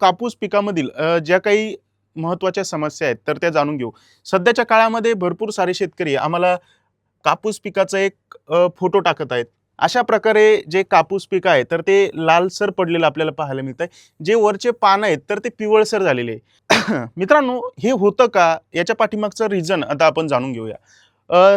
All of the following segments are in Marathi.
कापूस पिकामधील ज्या काही महत्त्वाच्या समस्या आहेत तर त्या जाणून घेऊ. सध्याच्या काळामध्ये भरपूर सारे शेतकरी आम्हाला कापूस पिकाचा एक फोटो टाकत आहेत. अशा प्रकारे जे कापूस पीक आहे तर ते लालसर पडलेलं आपल्याला पाहायला मिळत आहे जे वरचे पानं आहेत तर ते पिवळसर झालेले आहे मित्रांनो हे होतं का? याच्या पाठीमागचं रिझन आता आपण जाणून घेऊया.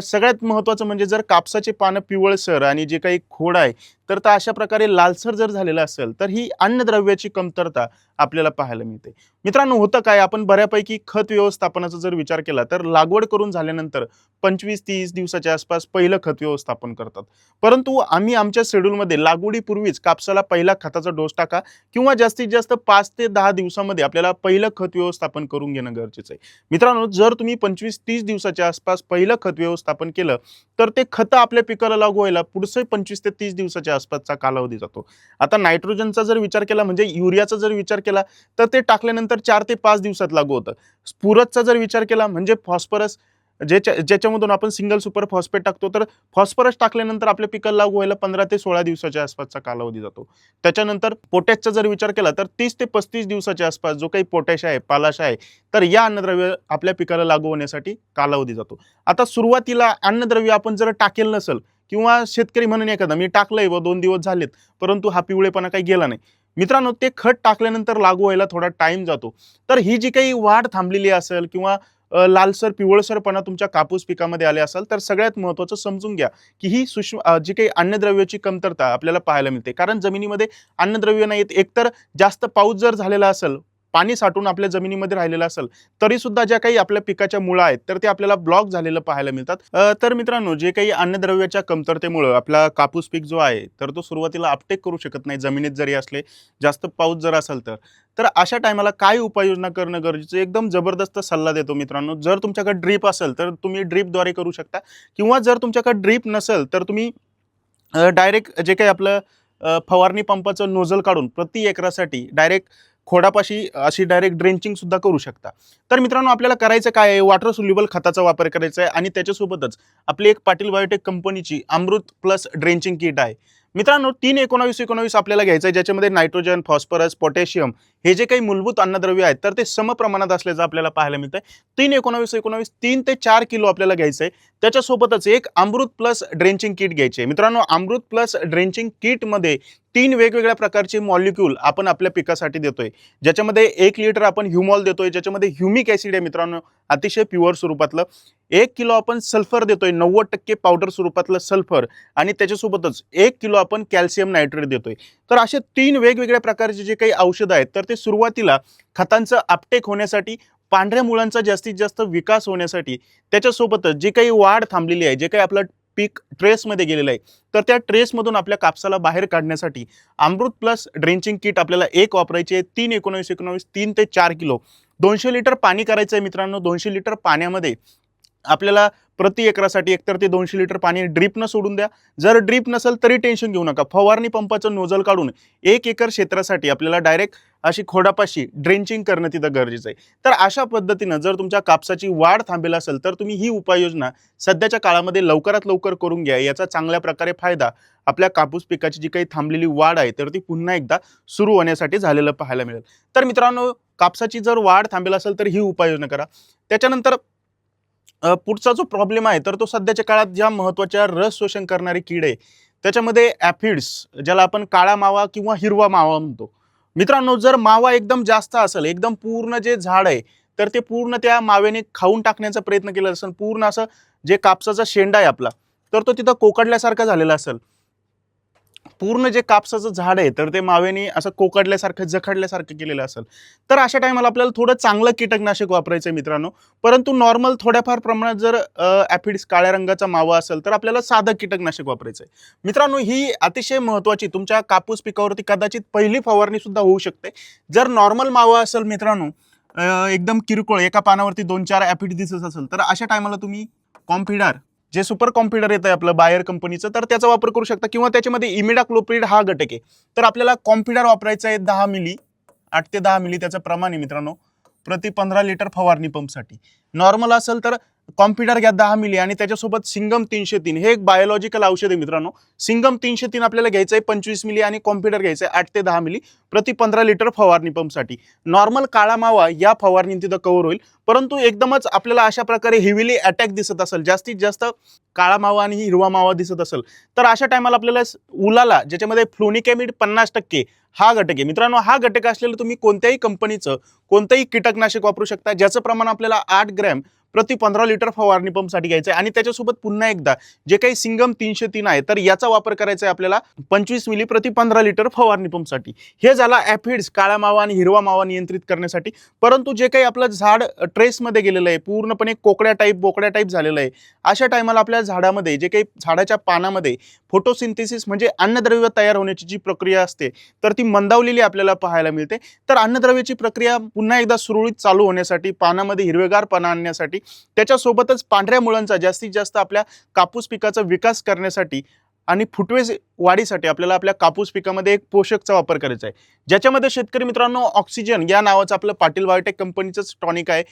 सगळ्यात महत्त्वाचं म्हणजे जर कापसाचे पानं पिवळसर आणि जे काही खोड आहे तर तर अशा प्रकारे लालसर जर झालेलं असेल तर ही अन्नद्रव्याची कमतरता आपल्याला पाहायला मिळते. मित्रांनो होतं काय? आपण बऱ्यापैकी खत व्यवस्थापनाचा जर विचार केला तर लागवड करून झाल्यानंतर पंचवीस तीस दिवसाच्या आसपास पहिलं खत व्यवस्थापन करतात. परंतु आम्ही आमच्या शेड्यूलमध्ये लागवडीपूर्वीच कापसाला पहिला खताचा डोस टाका किंवा जास्तीत जास्त पाच ते दहा दिवसामध्ये आपल्याला पहिलं खत व्यवस्थापन करून घेणं गरजेचं आहे. मित्रांनो जर तुम्ही पंचवीस तीस दिवसाच्या आसपास पहिलं खत व्यवस्थापन केलं तर ते खतं आपल्या पिकाला लागू व्हायला पुढचे पंचवीस ते तीस दिवसाच्या आसपासचा कालावधी जातो. आता नायट्रोजनचा जर विचार केला म्हणजे युरियाचा जर विचार केला तर ते टाकल्यानंतर चार ते पाच दिवसात लागू होतं. स्फुरतचा जर विचार केला म्हणजे फॉस्फरस ज्याच्या ज्याच्यामधून आपण सिंगल सुपर फॉस्फेट टाकतो तर फॉस्फरस टाकल्यानंतर आपल्या पिकाला लागू व्हायला पंधरा ते सोळा दिवसाच्या आसपासचा कालावधी जातो. त्याच्यानंतर पोटॅशचा जर विचार केला तर तीस ते पस्तीस दिवसाच्या आसपास जो काही पोटॅश आहे पालाश आहे तर या अन्नद्रव्य आपल्या पिकाला लागू होण्यासाठी कालावधी जातो. आता सुरुवातीला अन्नद्रव्य आपण जर टाकेल नसेल किंवा शेतकरी म्हणून एखादा मी टाकलंय व दोन दिवस झालेत परंतु हा पिवळेपणा काही गेला नाही मित्रांनो ते खत टाकल्यानंतर लागू व्हायला थोडा टाइम जातो. तर ही जी काही वाढ थांबलेली असेल किंवा लालसर पिवळसरपणा तुमच्या कापूस पिकामध्ये आले असेल तर सगळ्यात महत्त्वाचं समजून घ्या की ही सूक्ष्म जी काही अन्नद्रव्याची कमतरता आपल्याला पाहायला मिळते. कारण जमिनीमध्ये अन्नद्रव्य नाहीत. एकतर जास्त पाऊस जर झालेला असेल पाणी साठून आपल्या जमिनीमध्ये राहिलेलं असेल तरी सुद्धा ज्या काही आपल्या पिकाच्या मुळा आहेत तर ते आपल्याला ब्लॉक झालेलं पाहायला मिळतात. तर मित्रांनो जे काही अन्नद्रव्याच्या कमतरतेमुळं आपला कापूस पीक जो आहे तर तो सुरुवातीला अपटेक करू शकत नाही जमिनीत जरी असले जास्त पाऊस जर असेल तर. तर अशा टायमाला काय उपाययोजना करणं गरजेचं एकदम जबरदस्त सल्ला देतो मित्रांनो. जर तुमच्याकडे ड्रीप असेल तर तुम्ही ड्रीपद्वारे करू शकता. किंवा जर तुमच्याकडे ड्रीप नसेल तर तुम्ही डायरेक्ट जे काही आपलं फवारणी पंपाचं नोझल काढून प्रति एकरासाठी डायरेक्ट खोडापाशी अशी डायरेक्ट ड्रेंचिंग सुद्धा करू शकता. तर मित्रांनो आपल्याला करायचं काय आहे? वॉटर सोल्युबल खताचा वापर करायचा आहे आणि त्याच्यासोबतच आपली एक पाटील बायोटेक कंपनीची अमृत प्लस ड्रेंचिंग किट आहे. मित्रांनो तीन एकोणावीस एकोणावीस आपल्याला घ्यायचं आहे ज्याच्यामध्ये नायट्रोजन फॉस्फरस पोटॅशियम हे जे काही मूलभूत अन्नद्रव्य आहेत तर ते समप्रमाणात असल्याचं आपल्याला पाहायला मिळतंय. तीन एकोणावीस एकोणावीस तीन ते चार किलो आपल्याला घ्यायचं आहे त्याच्यासोबतच एक अमृत प्लस ड्रेंचिंग किट घ्यायचे मित्रांनो अमृत प्लस ड्रेंचिंग किटमध्ये तीन वेगवेगळ्या प्रकारचे मॉलिक्यूल आपण आपल्या पिकासाठी देतोय. ज्याच्यामध्ये एक लिटर आपण ह्युमॉल देतोय ज्याच्यामध्ये ह्युमिक ॲसिड आहे मित्रांनो अतिशय प्युअर स्वरूपातलं. एक किलो आपण सल्फर देतोय नव्वद टक्के पावडर स्वरूपातलं सल्फर आणि त्याच्यासोबतच एक किलो आपण कॅल्शियम नायट्रेट देतोय. तर असे तीन वेगवेगळ्या प्रकारचे जे काही औषधं आहेत तर ते सुरुवातीला खतांचं अपटेक होण्यासाठी पांढऱ्या मुळांचा जास्तीत जास्त विकास होण्यासाठी त्याच्यासोबतच जी काही वाढ थांबलेली आहे जे काही आपलं पीक ट्रेसमध्ये गेलेलं आहे तर त्या ट्रेसमधून आपल्या कापसाला बाहेर काढण्यासाठी अमृत प्लस ड्रेंचिंग किट आपल्याला एक वापरायचे आहे तीन एकोणावीस एकोणावीस तीन ते चार किलो. दोनशे लिटर पाणी करायचं आहे मित्रांनो दोनशे लिटर पाण्यामध्ये आपल्याला प्रति एकरासाठी एकतर ते दोनशे लिटर पाणी ड्रीपनं सोडून द्या. जर ड्रीप नसेल तरी टेन्शन घेऊ नका. फवारणी पंपाचं नोजल काढून एक एकर क्षेत्रासाठी आपल्याला डायरेक्ट अशी खोडापाशी ड्रेंचिंग करणं तिथं गरजेचं आहे. तर अशा पद्धतीनं जर तुमच्या कापसाची वाढ थांबेल असेल तर तुम्ही ही उपाययोजना सध्याच्या काळामध्ये लवकरात लवकर करून घ्या. याचा चांगल्या प्रकारे फायदा आपल्या कापूस पिकाची जी काही थांबलेली वाढ आहे तर ती पुन्हा एकदा सुरू होण्यासाठी झालेलं पाहायला मिळेल. तर मित्रांनो कापसाची जर वाढ थांबेल असेल तर ही उपाययोजना करा. त्याच्यानंतर पुढचा जो प्रॉब्लेम आहे तर तो सध्याच्या काळात ज्या महत्त्वाच्या रस शोषण करणारे कीड आहे त्याच्यामध्ये ॲफिड्स ज्याला आपण काळा मावा किंवा हिरवा मावा म्हणतो मित्रांनो जर मावा एकदम जास्त असेल एकदम पूर्ण जे झाड आहे तर ते पूर्ण त्या माव्याने खाऊन टाकण्याचा प्रयत्न केला असेल. पूर्ण असं जे कापसाचा शेंडा आहे आपला तर तो तिथं कोकडल्यासारखा झालेला असेल. पूर्ण जे कापसाचं झाड आहे तर ते मावेनी असं कोकडल्यासारखं जखडल्यासारखं केलेलं असेल. तर अशा टायमाला आपल्याला थोडं चांगलं कीटकनाशक वापरायचं आहे मित्रांनो. परंतु नॉर्मल थोड्याफार प्रमाणात जर ॲफिड्स काळ्या रंगाचा मावा असेल तर आपल्याला साधं कीटकनाशक वापरायचं आहे मित्रांनो ही अतिशय महत्त्वाची तुमच्या कापूस पिकावरती कदाचित पहिली फवारणी सुद्धा होऊ शकते. जर नॉर्मल मावा असेल मित्रांनो एकदम किरकोळ एका पानावरती दोन चार ॲफिड दिसत असेल तर अशा टायमाला तुम्ही कॉम्पिडार जे सुपर कॉम्प्युटर येतं आहे आपलं बायर कंपनीचं तर त्याचा वापर करू शकता. किंवा त्याच्यामध्ये इमिडाक्लोप्रिड हा घटक आहे. तर आपल्याला कॉम्प्युटर वापरायचा आहे दहा मिली आठ ते दहा मिली त्याचं प्रमाण आहे मित्रांनो. प्रति पंधरा लिटर फवारणी पंपसाठी नॉर्मल असेल तर कॉम्प्युटर घ्या दहा मिली आणि त्याच्यासोबत सिंगम तीनशे तीन. हे एक बायोलॉजिकल औषध आहे मित्रांनो. सिंगम तीनशे तीन आपल्याला घ्यायचं आहे पंचवीस मिली आणि कॉम्प्युटर घ्यायचं आहे आठ ते दहा मिली प्रति पंधरा लिटर फवारणी पंपसाठी नॉर्मल काळा मावा या फवारणी तिथं कव्हर होईल. परंतु एकदमच आपल्याला अशा प्रकारे हेविली अटॅक दिसत असेल जास्तीत जास्त काळा मावा आणि हिरवा मावा दिसत असेल तर अशा टायमाला आपल्याला उलाला ज्याच्यामध्ये फ्लोनिकॅमिड पन्नास टक्के हा घटक आहे. मित्रांनो हा घटक असलेलं तुम्ही कोणत्याही कंपनीचं कोणतंही कीटकनाशक वापरू शकता ज्याचं प्रमाण आपल्याला आठ ग्रॅम प्रति पंधरा लिटर फवारणी पंपसाठी घ्यायचं आहे आणि त्याच्यासोबत पुन्हा एकदा जे काही सिंगम तीनशे तीन आहे तर याचा वापर करायचा आहे आपल्याला पंचवीस मिली प्रति पंधरा लिटर फवारणी पंपसाठी. हे झाला ॲफिड्स काळा मावा आणि हिरवा मावा नियंत्रित करण्यासाठी. परंतु जे काही आपलं झाड ट्रेसमध्ये गेलेलं आहे पूर्णपणे कोकड्या टाईप बोकड्या टाईप झालेलं आहे अशा टायमाला आपल्या झाडामध्ये जे काही झाडाच्या पानामध्ये फोटोसिंथेसिस म्हणजे अन्नद्रव्य तयार होण्याची जी प्रक्रिया असते तर ती मंदावलेली आपल्याला पाहायला मिळते. तर अन्नद्रव्याची प्रक्रिया पुन्हा एकदा सुरळीत चालू होण्यासाठी पानामध्ये हिरवेगारपणा आणण्यासाठी त्याच्यासोबतच पांढऱ्या मुळांचा जास्तीत जास्त आपल्या कापूस पिकाचा विकास करण्यासाठी आणि फुटवे वाढीसाठी आपल्याला आपल्या कापूस पिकामध्ये एक पोषकचा वापर करायचा आहे. ज्याच्यामध्ये शेतकरी मित्रांनो ऑक्सिजन या नावाचं आपलं पाटील बायोटेक कंपनीचंच टॉनिक आहे.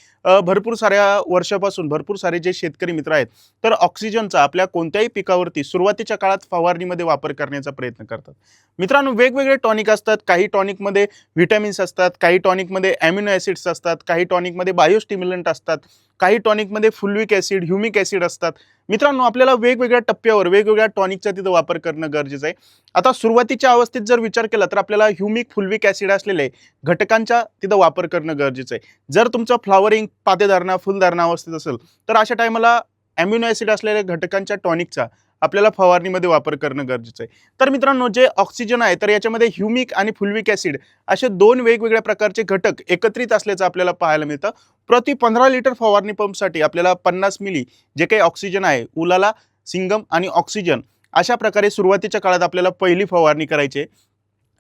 भरपूर साऱ्या वर्षापासून भरपूर सारे जे शेतकरी मित्र आहेत तर ऑक्सिजनचा आपल्या कोणत्याही पिकावरती सुरुवातीच्या काळात फवारणीमध्ये वापर करण्याचा प्रयत्न करतात. मित्रांनो वेगवेगळे टॉनिक असतात. काही टॉनिकमध्ये व्हिटॅमिन्स असतात काही टॉनिकमध्ये ॲमिनो ॲसिड्स असतात काही टॉनिकमध्ये बायोस्टिम्युलंट असतात काही टॉनिकमध्ये फुलविक ॲसिड ह्युमिक ॲसिड असतात. मित्रांनो आपल्याला वेगवेगळ्या टप्प्यावर वेगवेगळ्या टॉनिकचा तिथं वापर करणं गरजेचं आहे. आता सुरुवातीच्या अवस्थेत जर विचार केला तर आपल्याला ह्युमिक फुलविक ॲसिड असलेले घटकांचा तिथं वापर करणं गरजेचं आहे. जर तुमचं फ्लॉवरिंग पातेधारणा फुलधारणा अवस्थेत असेल तर अशा टायमाला ॲम्युनो ॲसिड असलेल्या घटकांच्या टॉनिकचा आपल्याला फवारणीमध्ये वापर करणं गरजेचं आहे. तर मित्रांनो जे ऑक्सिजन आहे तर याच्यामध्ये ह्युमिक आणि फुलविक ॲसिड असे दोन वेगवेगळ्या प्रकारचे घटक एकत्रित असल्याचं आपल्याला पाहायला मिळतं. प्रति पंधरा लिटर फवारणी पंपसाठी आपल्याला पन्नास मिली जे काही ऑक्सिजन आहे उलाला सिंगम आणि ऑक्सिजन अशा प्रकारे सुरुवातीच्या काळात आपल्याला पहिली फवारणी करायची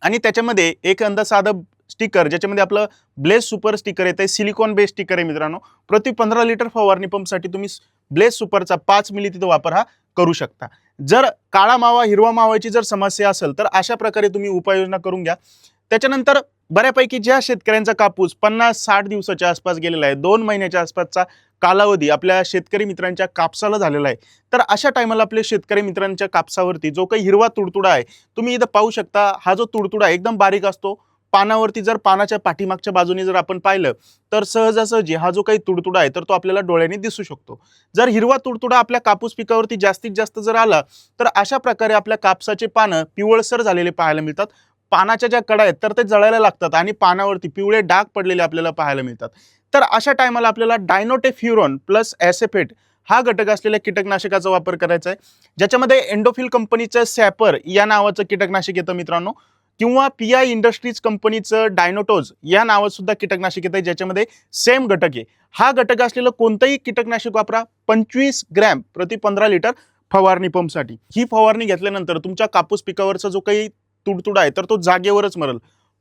आणि त्याच्यामध्ये एक अंदा साधं स्टिकर ज्याच्यामध्ये आपलं ब्लेस सुपर स्टिकर येतं आहे सिलिकॉन बेस स्टिकर आहे मित्रांनो. प्रति पंधरा लिटर फवारणी पंपसाठी तुम्ही ब्लेस सुपरचा पाच मिली तिथं वापर हा करू शकता. जर काळा मावा हिरवा मावाची जर समस्या असेल तर अशा प्रकारे तुम्ही उपाययोजना करून घ्या. त्याच्यानंतर बऱ्यापैकी ज्या शेतकऱ्यांचा कापूस पन्नास साठ दिवसाच्या आसपास गेलेला आहे दोन महिन्याच्या आसपासचा कालावधी आपल्या शेतकरी मित्रांच्या कापसाला झालेला आहे. तर अशा टायमाला आपल्या शेतकरी मित्रांच्या कापसावरती जो काही हिरवा तुडतुडा आहे तुम्ही इथं पाहू शकता हा जो तुडतुडा एकदम बारीक असतो पानावरती जर पानाच्या पाठीमागच्या बाजूने जर आपण पाहिलं तर सहजासहजी हा जो काही तुडतुडा आहे तर तो आपल्याला डोळ्याने दिसू शकतो. जर हिरवा तुडतुडा आपल्या कापूस पिकावरती जास्तीत जास्त जर आला तर अशा प्रकारे आपल्या कापसाचे पानं पिवळसर झालेले पाहायला मिळतात. पानाच्या ज्या कडा आहेत तर ते जळायला लागतात आणि पानावरती पिवळे डाग पडलेले आपल्याला पाहायला मिळतात. तर अशा टायमाला आपल्याला डायनोटेफ्युरॉन प्लस ॲसेफेट हा घटक असलेल्या कीटकनाशकाचा वापर करायचा आहे. ज्याच्यामध्ये एंडोफिल कंपनीचं सॅपर या नावाचं कीटकनाशक येतं मित्रांनो किंवा पी आय इंडस्ट्रीज कंपनीचं डायनोटोज या नावात सुद्धा कीटकनाशक येतं ज्याच्यामध्ये सेम घटक आहे. हा घटक असलेलं कोणतंही कीटकनाशक वापरा पंचवीस ग्रॅम प्रति पंधरा लिटर फवारणी पंपसाठी. ही फवारणी घेतल्यानंतर तुमच्या कापूस पिकावरचा जो काही तुडतुडा आहे तर तो जागेवरच मरल.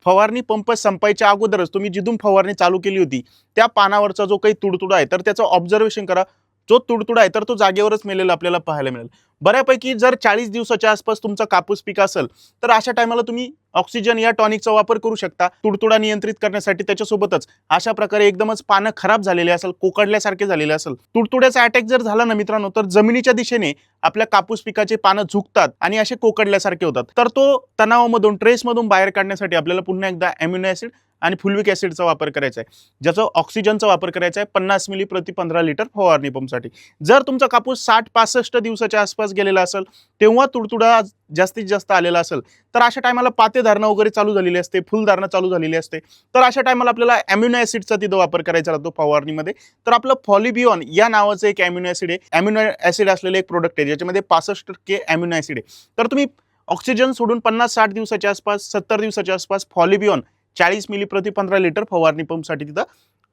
फवारणी पंप संपायच्या अगोदरच तुम्ही जिथून फवारणी चालू केली होती त्या पानावरचा जो काही तुडतुडा आहे तर त्याचं ऑब्झर्वेशन करा. जो तुडतुडा आहे तर तो जागेवरच मेलेला आपल्याला पाहायला मिळेल. बऱ्यापैकी जर चाळीस दिवसाच्या आसपास तुमचा कापूस पीक असेल तर अशा टायमाला तुम्ही ऑक्सिजन या टॉनिकचा वापर करू शकता. तुडतुडा नियंत्रित करण्यासाठी त्याच्यासोबतच अशा प्रकारे एकदमच पानं खराब झालेले असेल कोकडल्यासारखे झालेले असेल तुडतुड्याचा अटॅक जर झाला ना मित्रांनो तर जमिनीच्या दिशेने आपल्या कापूस पिकाचे पानं झुकतात आणि असे कोकडल्यासारखे होतात. तर तो तणावामधून ट्रेसमधून बाहेर काढण्यासाठी आपल्याला पुन्हा एकदा अम्युनो ॲसिड आणि फुलविक ॲसिडचा वापर करायचा आहे. ज्याचा ऑक्सिजनचा वापर करायचा आहे पन्नास मिली प्रति पंधरा लिटर फवारणी पंपसाठी. जर तुमचा कापूस साठ पासष्ट दिवसाच्या आसपास गेलेला असेल तेव्हा तुडतुडा जास्तीत जास्त आलेला असेल तर अशा टायमाला पातेधारणा वगैरे चालू झालेली असते फुलधारणा चालू झालेली असते. तर अशा टायमाला आपल्याला अम्युनो ॲसिडचा तिथं वापर करायचा राहतो फवारणीमध्ये. तर आपलं फॉलिबिऑन या नावाचं एक अम्युनो ॲसिड आहे. अम्युनो ॲसिड असलेलं एक प्रोडक्ट आहे ज्याच्यामध्ये पासष्ट टक्के अम्युनो ॲसिड आहे. तर तुम्ही ऑक्सिजन सोडून पन्नास साठ दिवसाच्या आसपास सत्तर दिवसाच्या आसपास फॉलिबिऑन चाळीस मिली प्रति पंधरा लिटर फवारणी पंपसाठी तिथं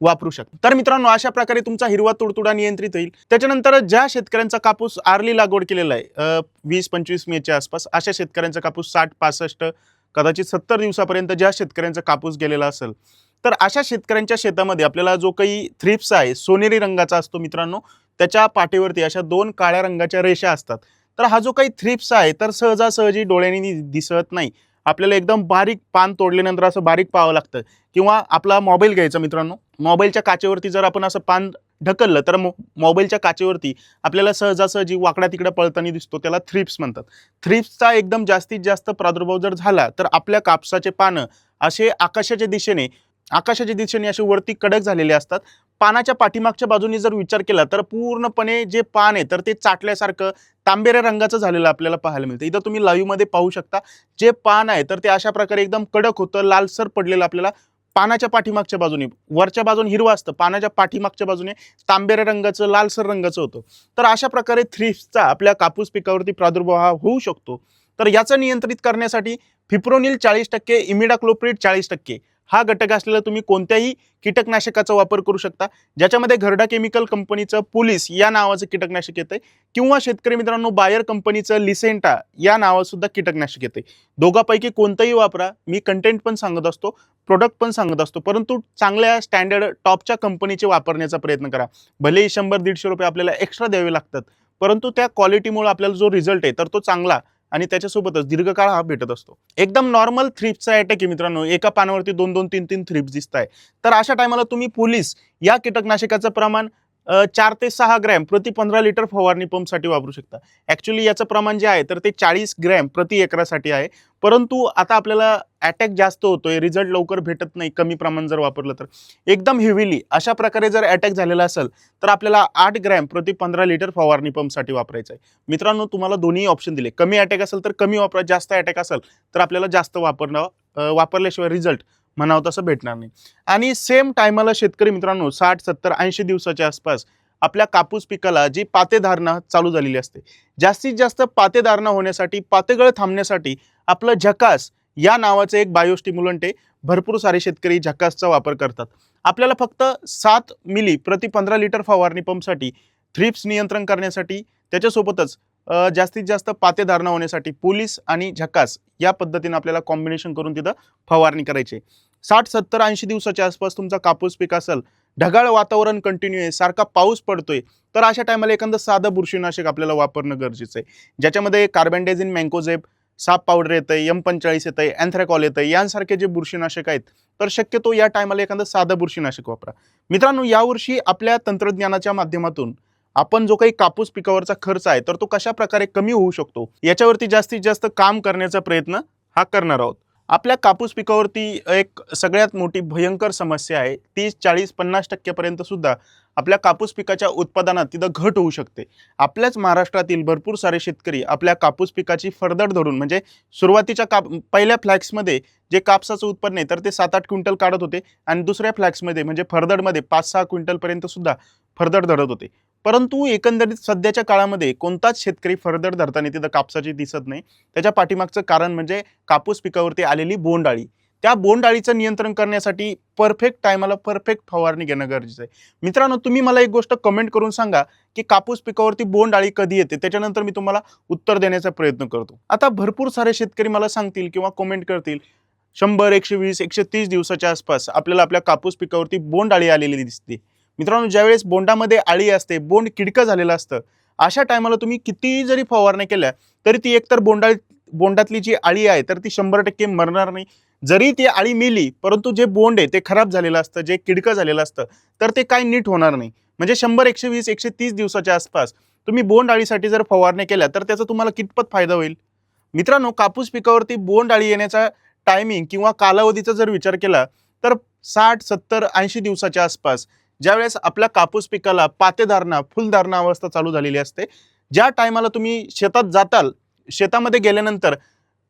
वापरू शकता. तर मित्रांनो अशा प्रकारे तुमचा हिरवा तुडतुडा नियंत्रित होईल. त्याच्यानंतर ज्या शेतकऱ्यांचा कापूस आरली लागवड केलेला आहे वीस पंचवीस मेच्या आसपास अशा शेतकऱ्यांचा कापूस साठ पासष्ट कदाचित सत्तर दिवसापर्यंत ज्या शेतकऱ्यांचा कापूस गेलेला असेल तर अशा शेतकऱ्यांच्या शेतामध्ये आपल्याला जो काही थ्रिप्स आहे सोनेरी रंगाचा असतो मित्रांनो त्याच्या पाठीवरती अशा दोन काळ्या रंगाच्या रेषा असतात. तर हा जो काही थ्रिप्स आहे तर सहजासहजी डोळ्यांनी दिसत नाही. आपल्याला एकदम बारीक पान तोडल्यानंतर असं बारीक पाहावं लागतं. किंवा आपला मोबाईल घ्यायचा मित्रांनो. मोबाईलच्या काचेवरती जर आपण असं पान ढकललं तर मो मोबाईलच्या काचेवरती आपल्याला सहजासहजी वाकड्या तिकडे पळताना दिसतो त्याला थ्रिप्स म्हणतात. थ्रिप्सचा एकदम जास्तीत जास्त प्रादुर्भाव जर झाला तर आपल्या कापसाचे पानं असे आकाशाच्या दिशेने आकाशाच्या दिशेने असे वरती कडक झालेले असतात. पानाच्या पाठीमागच्या बाजूने जर विचार केला तर पूर्णपणे जे पान आहे तर ते चाटल्यासारखं तांबेऱ्या रंगाचं झालेलं आपल्याला पाहायला मिळतं. इथं तुम्ही लाईव्हमध्ये पाहू शकता. जे पान आहे तर ते अशा प्रकारे एकदम कडक होतं लालसर पडलेलं आपल्याला पानाच्या पाठीमागच्या बाजूने. वरच्या बाजूने हिरवं असतं पानाच्या पाठीमागच्या बाजूने तांबेऱ्या रंगाचं लालसर रंगाचं होतं. तर अशा प्रकारे थ्रिप्सचा आपल्या कापूस पिकावरती प्रादुर्भाव हा होऊ शकतो. तर याचं नियंत्रित करण्यासाठी फिप्रोनिल चाळीस टक्के इमिडाक्लोप्रिड चाळीस टक्के हा घटक असलेला तुम्ही कोणत्याही कीटकनाशकाचा वापर करू शकता. ज्याच्यामध्ये घरडा केमिकल कंपनीचं पोलीस या नावाचं कीटकनाशक येतं किंवा शेतकरी मित्रांनो बायर कंपनीचं लिसेंटा या नावासुद्धा कीटकनाशक येते दोघापैकी कोणतंही वापरा. मी कंटेंट पण सांगत असतो प्रोडक्ट पण सांगत असतो. परंतु चांगल्या स्टँडर्ड टॉपच्या कंपनीचे वापरण्याचा प्रयत्न करा. भलेही शंभर दीडशे रुपये आपल्याला एक्स्ट्रा द्यावे लागतात. परंतु त्या क्वालिटीमुळे आपल्याला जो रिझल्ट आहे तर तो चांगला. आणि त्याच्यासोबतच दीर्घकाळ हा भेटत असतो. एकदम नॉर्मल थ्रिप्सचा अटॅक आहे मित्रांनो. एका पानावरती दोन दोन तीन तीन थ्रिप्स दिसत आहे तर अशा टायमाला तुम्ही पोलीस या कीटकनाशकाचं प्रमाण चार ते सहा ग्रॅम प्रति पंधरा लिटर फवारणी पंपसाठी वापरू शकता. ॲक्च्युली याचं प्रमाण जे आहे तर ते चाळीस ग्रॅम प्रति एकरासाठी आहे. परंतु आता आपल्याला अटॅक जास्त होतोय रिझल्ट लवकर भेटत नाही कमी प्रमाण जर वापरलं तर. एकदम हेविली अशा प्रकारे जर अटॅक झालेला असेल तर आपल्याला आठ ग्रॅम प्रति पंधरा लिटर फवारणी पंपसाठी वापरायचं आहे मित्रांनो तुम्हाला दोन्ही ऑप्शन दिले. कमी अटॅक असेल तर कमी वापरा जास्त अटॅक असेल तर आपल्याला जास्त वापरणं वापरल्याशिवाय रिझल्ट म्हणावं तसं भेटणार नाही. आणि सेम टायमाला शेतकरी मित्रांनो साठ सत्तर ऐंशी दिवसाच्या आसपास आपल्या कापूस पिकाला जी पातेधारणा चालू झालेली असते जास्तीत जास्त पातेधारणा होण्यासाठी पातेगळ थांबण्यासाठी आपलं झकास या नावाचं एक बायोस्टिम्युलंट आहे. भरपूर सारे शेतकरी झकासचा वापर करतात. आपल्याला फक्त सात मिली प्रति पंधरा लिटर फवारणी पंपसाठी थ्रिप्स नियंत्रण करण्यासाठी त्याच्यासोबतच जास्तीत जास्त पातेधारणा होण्यासाठी पोलीस आणि झकास या पद्धतीनं आपल्याला कॉम्बिनेशन करून तिथं फवारणी करायची आहे. साठ सत्तर ऐंशी दिवसाच्या आसपास तुमचा कापूस पीक असेल ढगाळ वातावरण कंटिन्यू आहे सारखा पाऊस पडतोय तर अशा टायमाला एखादं साधं बुरशीनाशक आपल्याला वापरणं गरजेचं आहे ज्याच्यामध्ये कार्बेंडेझिन मँकोझेब साप पावडर येतं एम पंचेचाळीस येतं अँथ्रॅकॉल येतं यांसारखे जे बुरशीनाशक आहेत तर शक्यतो या टायमाला एखादं साधं बुरशीनाशक वापरा मित्रांनो यावर्षी आपल्या तंत्रज्ञानाच्या माध्यमातून आपण जो काही कापूस पिकावरचा खर्च आहे तर तो कशा प्रकारे कमी होऊ शकतो? याच्यावरती जास्तीत जास्त काम करण्याचा प्रयत्न हा करणार आहोत. आपल्या कापूस पिकावरती एक सगळ्यात मोठी भयंकर समस्या आहे. तीस चाळीस पन्नास टक्क्यापर्यंत सुद्धा आपल्या कापूस पिकाच्या उत्पादनात तिथं घट होऊ शकते. आपल्याच महाराष्ट्रातील भरपूर सारे शेतकरी आपल्या कापूस पिकाची फरदड धरून म्हणजे सुरुवातीच्या काप पहिल्या फ्लॅक्समध्ये जे कापसाचं उत्पन्न आहे तर ते सात आठ क्विंटल काढत होते आणि दुसऱ्या फ्लॅक्समध्ये म्हणजे फरदडमध्ये पाच सहा क्विंटलपर्यंत सुद्धा फरदड धरत होते. परंतु एकंदरीत सध्याच्या काळामध्ये कोणताच शेतकरी फरदर धरताना तिथं कापसाची दिसत नाही. त्याच्या पाठीमागचं कारण म्हणजे कापूस पिकावरती आलेली बोंडाळी त्या बोंडाळीचं नियंत्रण करण्यासाठी परफेक्ट टायमाला परफेक्ट फवारणी घेणं गरजेचं आहे. मित्रांनो तुम्ही मला एक गोष्ट कमेंट करून सांगा की कापूस पिकावरती बोंडाळी कधी येते? त्याच्यानंतर मी तुम्हाला उत्तर देण्याचा प्रयत्न करतो. आता भरपूर सारे शेतकरी मला सांगतील किंवा कमेंट करतील शंभर एकशे वीस एकशे तीस दिवसाच्या आसपास आपल्याला आपल्या कापूस पिकावरती बोंडाळी आलेली दिसते. मित्रांनो ज्यावेळेस बोंडामध्ये आळी असते बोंड किडकं झालेलं असतं अशा टायमाला तुम्ही कितीही जरी फवारण्या केल्या तरी ती एकतर बोंडाळी बोंडातली जी आळी आहे तर ती शंभर टक्के मरणार नाही. जरी ती आळी मेली परंतु जे बोंड आहे ते खराब झालेलं असतं जे किडकं झालेलं असतं तर ते काय नीट होणार नाही. म्हणजे शंभर एकशे वीस एकशे तीस दिवसाच्या आसपास तुम्ही बोंड अळीसाठी जर फवारण्या केल्या तर त्याचा तुम्हाला कितपत फायदा होईल? मित्रांनो कापूस पिकावरती बोंड अळी येण्याचा टायमिंग किंवा कालावधीचा जर विचार केला तर साठ सत्तर ऐंशी दिवसाच्या आसपास ज्यावेळेस आपल्या कापूस पिकाला पातेधारणा फुलधारणा अवस्था चालू झालेली असते ज्या टायमाला तुम्ही शेतात जाताल शेतामध्ये गेल्यानंतर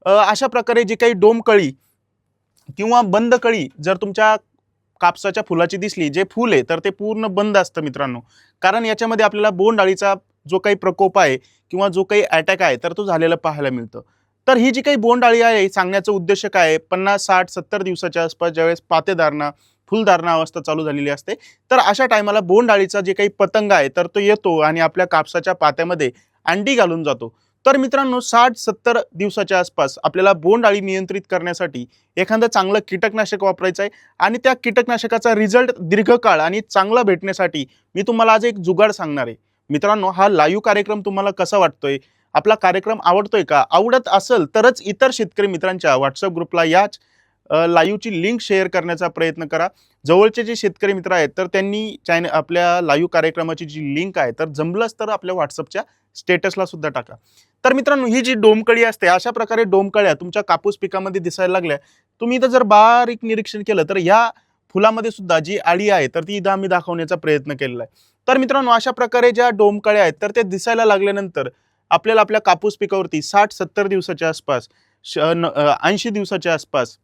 अशा प्रकारे जी काही डोमकळी किंवा बंद कळी जर तुमच्या कापसाच्या फुलाची दिसली जे फूल आहे तर ते पूर्ण बंद असतं मित्रांनो. कारण याच्यामध्ये आपल्याला बोंड अळीचा जो काही प्रकोप आहे किंवा जो काही अटॅक आहे तर तो झालेला पाहायला मिळतं. तर ही जी काही बोंड अळी आहे सांगण्याचा उद्देश काय आहे? पन्नास साठ सत्तर दिवसाच्या आसपास ज्यावेळेस पातेधारणा फुलधारणा अवस्था चालू झालेली असते. तर अशा टायमाला बोंड अळीचा जे काही पतंग आहे तर तो येतो आणि आपल्या कापसाच्या पात्यामध्ये अंडी घालून जातो. तर मित्रांनो साठ सत्तर दिवसाच्या आसपास आपल्याला बोंड अळी नियंत्रित करण्यासाठी एखादं चांगलं कीटकनाशक वापरायचं आहे आणि त्या कीटकनाशकाचा रिझल्ट दीर्घकाळ आणि चांगला भेटण्यासाठी मी तुम्हाला आज एक जुगाड सांगणार आहे. मित्रांनो हा लाईव्ह कार्यक्रम तुम्हाला कसा वाटतोय? आपला कार्यक्रम आवडतोय का? आवडत असेल तरच इतर शेतकरी मित्रांच्या व्हॉट्सअप ग्रुपला याच लाईव्हची लिंक शेअर करण्याचा प्रयत्न करा. जवळचे जे शेतकरी मित्र आहेत तर त्यांनी चॅन आपल्या लाईव्ह कार्यक्रमाची जी लिंक आहे तर जमलंच तर आपल्या व्हॉट्सअपच्या स्टेटसला सुद्धा टाका. तर मित्रांनो ही जी डोमकळी असते अशा प्रकारे डोमकळ्या तुमच्या कापूस पिकामध्ये दिसायला लागल्या. तुम्ही इथं जर बारीक निरीक्षण केलं तर ह्या फुलामध्ये सुद्धा जी आळी आहे तर ती इथं आम्ही दाखवण्याचा प्रयत्न केलेला आहे. तर मित्रांनो अशा प्रकारे ज्या डोमकळ्या आहेत तर ते दिसायला लागल्यानंतर आपल्याला आपल्या कापूस पिकावरती साठ सत्तर दिवसाच्या आसपास ऐंशी दिवसाच्या आसपास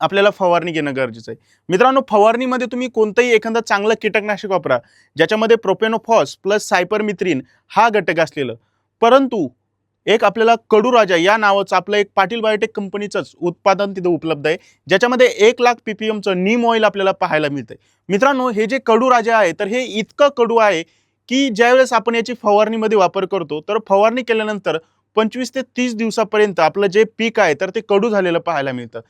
आपल्याला फवारणी घेणं गरजेचं आहे. मित्रांनो फवारणीमध्ये तुम्ही कोणतंही एखादं चांगलं कीटकनाशक वापरा ज्याच्यामध्ये प्रोपेनोफॉस प्लस सायपरमिथ्रिन हा घटक असलेलं. परंतु एक आपल्याला कडू राजा या नावाचं आपलं एक पाटील बायोटेक कंपनीचंच उत्पादन तिथं उपलब्ध आहे ज्याच्यामध्ये एक लाख पी पी एमचं नीम ऑइल आपल्याला पाहायला मिळतंय. मित्रांनो हे जे कडू राजा आहे तर हे इतकं कडू आहे की ज्यावेळेस आपण याची फवारणीमध्ये वापर करतो तर फवारणी केल्यानंतर पंचवीस ते तीस दिवसापर्यंत आपलं जे पीक आहे तर ते कडू झालेलं पाहायला मिळतं.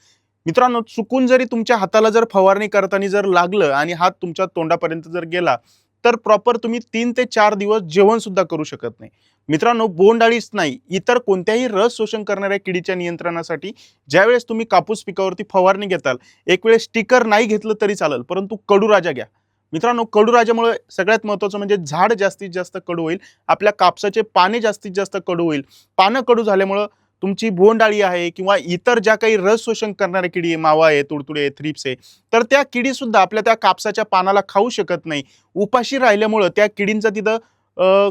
मित्रांनो चुकून जरी तुमच्या हाताला जर फवारणी करताना जर लागलं आणि हात तुमच्या तोंडापर्यंत जर गेला तर प्रॉपर तुम्ही तीन ते चार दिवस जेवण सुद्धा करू शकत नाही. मित्रांनो बोंडाळीच नाही इतर कोणत्याही रस शोषण करणाऱ्या किडीच्या नियंत्रणासाठी ज्यावेळेस तुम्ही कापूस पिकावरती फवारणी घेताल एक वेळेस स्टिकर नाही घेतलं तरी चालेल परंतु कडूराजा घ्या. मित्रांनो कडूराजामुळे सगळ्यात महत्त्वाचं म्हणजे झाड जास्तीत जास्त कडू होईल आपल्या कापसाचे पाने जास्तीत जास्त कडू होईल. पानं कडू झाल्यामुळं तुमची बोंडाळी आहे किंवा इतर ज्या काही रस शोषण करणाऱ्या किडी मावा आहे तुडतुडे आहे थ्रिप्स आहे तर त्या किडी सुद्धा आपल्या त्या कापसाच्या पानाला खाऊ शकत नाही. उपाशी राहिल्यामुळं त्या किडींचं तिथं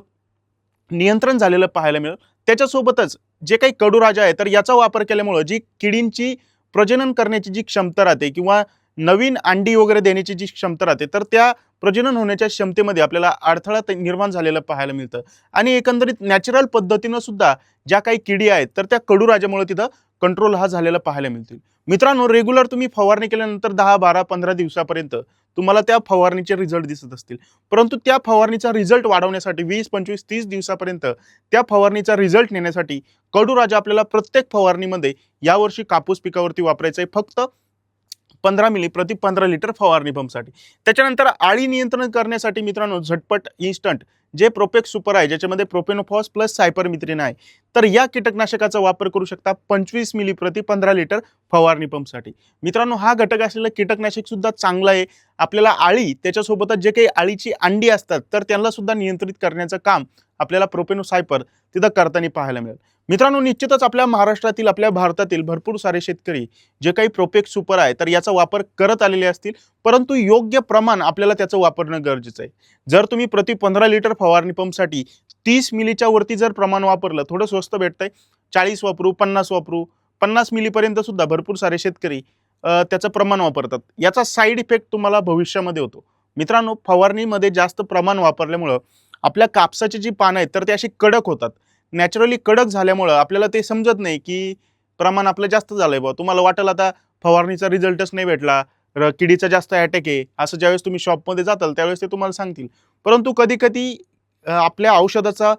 नियंत्रण झालेलं पाहायला मिळेल. त्याच्यासोबतच जे काही कडूराजा आहे तर याचा वापर केल्यामुळं जी किडींची प्रजनन करण्याची जी क्षमता राहते किंवा नवीन अंडी वगैरे देण्याची जी क्षमता राहते तर त्या प्रजनन होण्याच्या क्षमतेमध्ये आपल्याला अडथळा निर्माण झालेलं पाहायला मिळतं. आणि एकंदरीत नॅचरल पद्धतीनं सुद्धा ज्या काही किडी आहेत तर त्या कडूराजामुळे तिथं कंट्रोल हा झालेला पाहायला मिळतील. मित्रांनो रेग्युलर तुम्ही फवारणी केल्यानंतर दहा बारा पंधरा दिवसापर्यंत तुम्हाला त्या फवारणीचे रिझल्ट दिसत असतील. परंतु त्या फवारणीचा रिझल्ट वाढवण्यासाठी वीस पंचवीस तीस दिवसापर्यंत त्या फवारणीचा रिझल्ट नेण्यासाठी कडूराजा आपल्याला प्रत्येक फवारणीमध्ये यावर्षी कापूस पिकावरती वापरायचं आहे फक्त पंधरा मिली प्रति पंधरा लिटर फवारणी पंपसाठी. त्याच्यानंतर आळी नियंत्रण करण्यासाठी मित्रांनो झटपट इन्स्टंट जे प्रोपेक्स सुपर आहे ज्याच्यामध्ये प्रोपेनोफॉस प्लस सायपरमिथ्रिन आहे तर या कीटकनाशकाचा वापर करू शकता पंचवीस मिली प्रति पंधरा लिटर फवारणी पंपसाठी. मित्रांनो हा घटक असलेलं कीटकनाशक सुद्धा आहे. आपल्याला आळी त्याच्यासोबतच जे काही आळीची अंडी असतात तर त्यांना सुद्धा नियंत्रित करण्याचं काम आपल्याला प्रोपेनो सायपर तिथं करताना पाहायला मिळेल. मित्रांनो निश्चितच आपल्या महाराष्ट्रातील आपल्या भारतातील भरपूर सारे शेतकरी जे काही प्रोपेक सुपर आहे तर याचा वापर करत आलेले असतील. परंतु योग्य प्रमाण आपल्याला त्याचं वापरणं गरजेचं आहे. जर तुम्ही प्रति पंधरा लिटर फवारणी पंपसाठी तीस मिलीच्या वरती जर प्रमाण वापरलं थोडं स्वस्त भेटतंय. चाळीस वापरू पन्नास वापरू पन्नास मिलीपर्यंत सुद्धा भरपूर सारे शेतकरी त्याचं प्रमाण वापरतात. याचा साईड इफेक्ट तुम्हाला भविष्यामध्ये होतो. मित्रांनो फवारणीमध्ये जास्त प्रमाण वापरल्यामुळं आपल्या कापसाची जी पानं आहेत तर ते अशी कडक होतात. नॅचरली कडक झाल्यामुळं आपल्याला ते समजत नाही की प्रमाण आपलं जास्त झालं आहे बा तुम्हाला वाटेल आता फवारणीचा रिझल्टच नाही भेटला र- किडीचा जास्त अटॅक आहे असं ज्यावेळेस तुम्ही शॉपमध्ये जाताल त्यावेळेस ते तुम्हाला सांगतील. परंतु कधी कधी आपल्या औषधाचा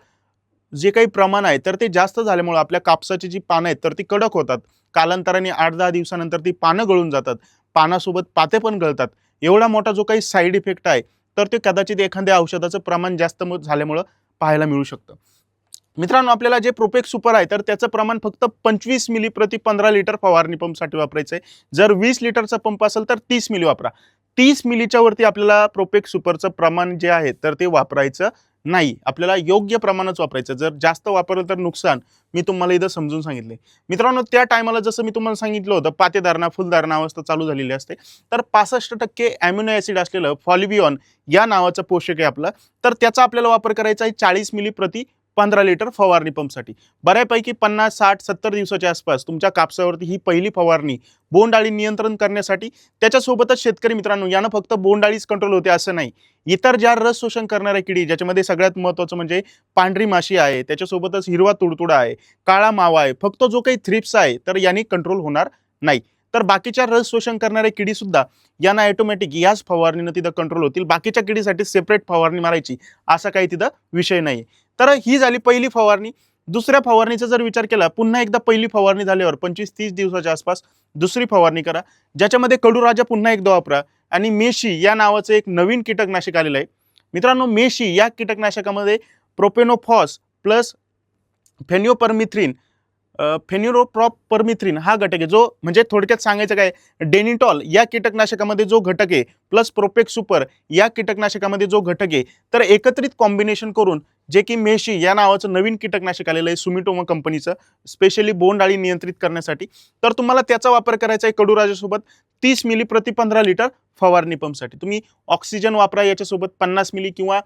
जे काही प्रमाण आहे तर ते जास्त झाल्यामुळं आपल्या कापसाची जी पानं आहेत तर ती कडक होतात. कालांतराने आठ दहा दिवसानंतर ती पानं गळून जातात. पानासोबत पाते पण गळतात. एवढा मोठा जो काही साईड इफेक्ट आहे तर ते कदाचित एखाद्या औषधाचं प्रमाण जास्त म- झाल्यामुळं पाहायला मिळू शकतं. मित्रांनो आपल्याला जे प्रोपेक सुपर आहे तर त्याचं प्रमाण फक्त पंचवीस मिली प्रति पंधरा लिटर फवारणी पंपसाठी वापरायचं आहे. जर वीस लिटरचा पंप असेल तर तीस मिली वापरा. तीस मिलीच्या वरती आपल्याला प्रोपेक सुपरचं प्रमाण जे आहे तर ते वापरायचं नाही. आपल्याला योग्य प्रमाणच वापरायचं. जर जास्त वापरलं तर नुकसान. मी तुम्हाला इथं समजून सांगितले मित्रांनो त्या टायमाला जसं मी तुम्हाला सांगितलं होतं पातेधारणा फुलधारणा अवस्था चालू झालेली असते. तर पासष्ट टक्के ॲम्युनो ॲसिड असलेलं फॉलिबिऑन या नावाचं पोषक आहे आपलं. तर त्याचा आपल्याला वापर करायचा आहे चाळीस मिली प्रति पंधरा लिटर फवारणी पंपसाठी. बऱ्यापैकी पन्नास साठ सत्तर दिवसाच्या आसपास तुमच्या कापसावरती ही पहिली फवारणी बोंडाळी नियंत्रण करण्यासाठी त्याच्यासोबतच शेतकरी मित्रांनो यानं फक्त बोंडाळीच कंट्रोल होते असं नाही. इतर ज्या रस शोषण करणाऱ्या किडी ज्याच्यामध्ये सगळ्यात महत्त्वाचं म्हणजे पांढरी माशी आहे त्याच्यासोबतच हिरवा तुडतुडा आहे काळा मावा आहे फक्त जो काही थ्रिप्स आहे तर यांनी कंट्रोल होणार नाही. तर बाकीच्या रस शोषण करणाऱ्या किडी सुद्धा यांना ऑटोमॅटिक याच फवारणीनं तिथं कंट्रोल होतील. बाकीच्या किडीसाठी सेपरेट फवारणी मारायची असा काही तिथं विषय नाही. तर ही झाली पहिली फवारणी. दुसऱ्या फवारणीचा जर विचार केला पुन्हा एकदा पहिली फवारणी झाल्यावर पंचवीस तीस दिवसाच्या आसपास दुसरी फवारणी करा. ज्याच्यामध्ये कडूराजा पुन्हा एकदा वापरा आणि मेशी या नावाचं एक नवीन कीटकनाशक आलेलं आहे. मित्रांनो मेशी या कीटकनाशकामध्ये प्रोपेनोफॉस प्लस फेन्योपरमिथ्रिन फेन्युरोप्रॉप परमिथ्रिन हा घटक आहे. जो म्हणजे थोडक्यात सांगायचं काय डेनिटॉल या कीटकनाशकामध्ये जो घटक आहे प्लस प्रोपेक सुपर या कीटकनाशकामध्ये जो घटक आहे तर एकत्रित कॉम्बिनेशन करून जे की मेशी या नावाचं नवीन कीटकनाशक आलेलं आहे सुमिटोमा कंपनीचं स्पेशली बोंड अळी नियंत्रित करण्यासाठी. तर तुम्हाला त्याचा वापर करायचा आहे कडूराजासोबत तीस मिली प्रति पंधरा लिटर फवारणी पंपसाठी. तुम्ही ऑक्सिजन वापरा याच्यासोबत पन्नास मिली किंवा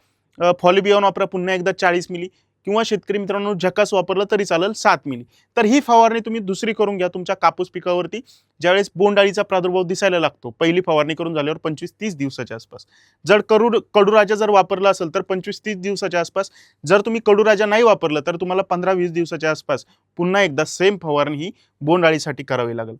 फॉलिबियॉन वापरा पुन्हा एकदा चाळीस मिली. किंवा शेतकरी मित्रांनो झकास वापरलं तरी चालेल सात मिली. तर ही फवारणी तुम्ही दुसरी करून घ्या तुमच्या कापूस पिकावरती. ज्यावेळेस बोंडाळीचा प्रादुर्भाव दिसायला लागतो. पहिली फवारणी करून झाल्यावर पंचवीस तीस दिवसाच्या आसपास. जर कडू कडूराजा जर वापरला असेल तर पंचवीस तीस दिवसाच्या आसपास. जर तुम्ही कडूराजा नाही वापरलं तर तुम्हाला पंधरा वीस दिवसाच्या आसपास पुन्हा एकदा सेम फवारणी ही बोंडाळीसाठी करावी लागेल.